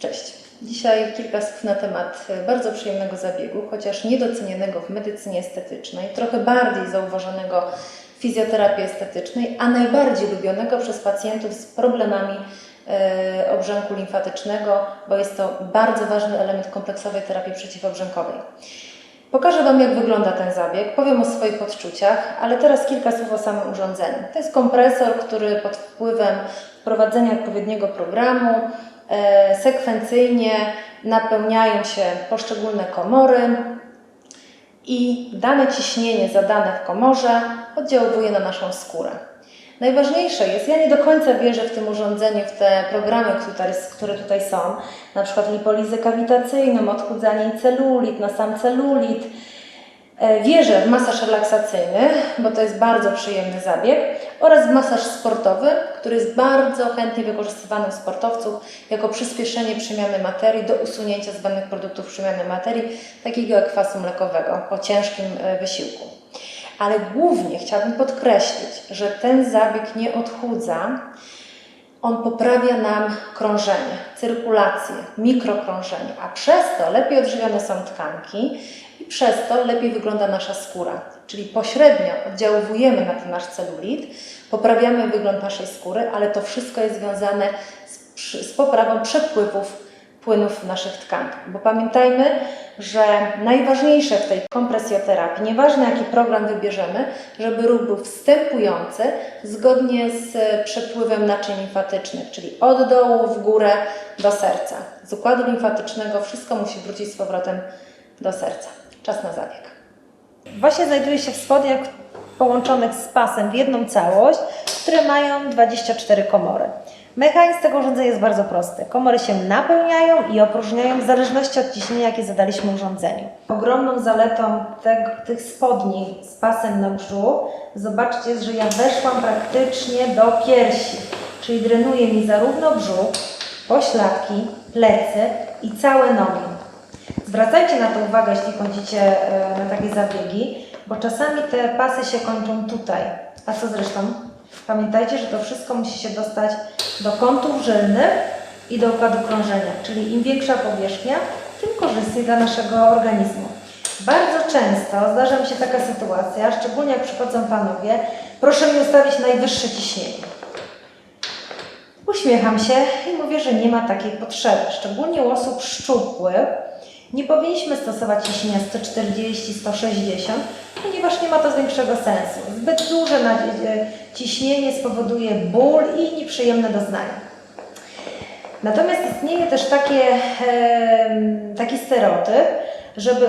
Cześć. Dzisiaj kilka słów na temat e, bardzo przyjemnego zabiegu, chociaż niedocenianego w medycynie estetycznej, trochę bardziej zauważonego w fizjoterapii estetycznej, a najbardziej lubionego przez pacjentów z problemami e, obrzęku limfatycznego, bo jest to bardzo ważny element kompleksowej terapii przeciwobrzękowej. Pokażę Wam, jak wygląda ten zabieg, powiem o swoich odczuciach, ale teraz kilka słów o samym urządzeniu. To jest kompresor, który pod wpływem wprowadzenia odpowiedniego programu sekwencyjnie napełniają się poszczególne komory i dane ciśnienie zadane w komorze oddziałuje na naszą skórę. Najważniejsze jest, ja nie do końca wierzę w tym urządzeniu, w te programy, które, tutaj są, na przykład lipolizę kawitacyjną, odchudzanie celulit, na sam celulit. E, Wierzę w masaż relaksacyjny, bo to jest bardzo przyjemny zabieg, oraz w masaż sportowy, który jest bardzo chętnie wykorzystywany u sportowców jako przyspieszenie przemiany materii do usunięcia zbędnych produktów przemiany materii, takiego jak kwasu mlekowego po ciężkim e, wysiłku. Ale głównie chciałabym podkreślić, że ten zabieg nie odchudza, on poprawia nam krążenie, cyrkulację, mikrokrążenie, a przez to lepiej odżywione są tkanki i przez to lepiej wygląda nasza skóra. Czyli pośrednio oddziałujemy na ten nasz celulit, poprawiamy wygląd naszej skóry, ale to wszystko jest związane z, z poprawą przepływów płynów w naszych tkankach. Bo pamiętajmy, że najważniejsze w tej kompresjoterapii, nieważne jaki program wybierzemy, żeby ruch był wstępujący zgodnie z e, przepływem naczyń limfatycznych, czyli od dołu w górę do serca. Z układu limfatycznego wszystko musi wrócić z powrotem do serca. Czas na zabieg. Właśnie znajduje się w spodniach połączonych z pasem w jedną całość, które mają 24 komory. Mechanizm tego urządzenia jest bardzo prosty. Komory się napełniają i opróżniają w zależności od ciśnienia, jakie zadaliśmy urządzeniu. Ogromną zaletą tego, tych spodni z pasem na brzuch, zobaczcie, że ja weszłam praktycznie do piersi, czyli drenuje mi zarówno brzuch, pośladki, plecy i całe nogi. Zwracajcie na to uwagę, jeśli chodzicie e, na takie zabiegi, bo czasami te pasy się kończą tutaj. A co zresztą? Pamiętajcie, że to wszystko musi się dostać do kątów żylnych i do układu krążenia, czyli im większa powierzchnia, tym korzystniej dla naszego organizmu. Bardzo często zdarza mi się taka sytuacja, szczególnie jak przychodzą panowie, proszę mi ustawić najwyższe ciśnienie. Uśmiecham się i mówię, że nie ma takiej potrzeby. Szczególnie u osób szczupłych nie powinniśmy stosować ciśnienia 140-160, ponieważ nie ma to większego sensu. Zbyt duże ciśnienie spowoduje ból i nieprzyjemne doznania. Natomiast istnieje też takie, taki stereotyp, żeby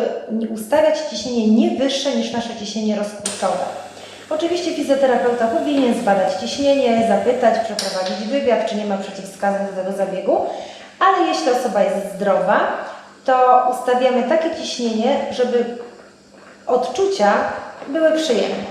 ustawiać ciśnienie nie wyższe niż nasze ciśnienie rozkurczowe. Oczywiście fizjoterapeuta powinien zbadać ciśnienie, zapytać, przeprowadzić wywiad, czy nie ma przeciwwskazań do tego zabiegu, ale jeśli osoba jest zdrowa, to ustawiamy takie ciśnienie, żeby odczucia były przyjemne.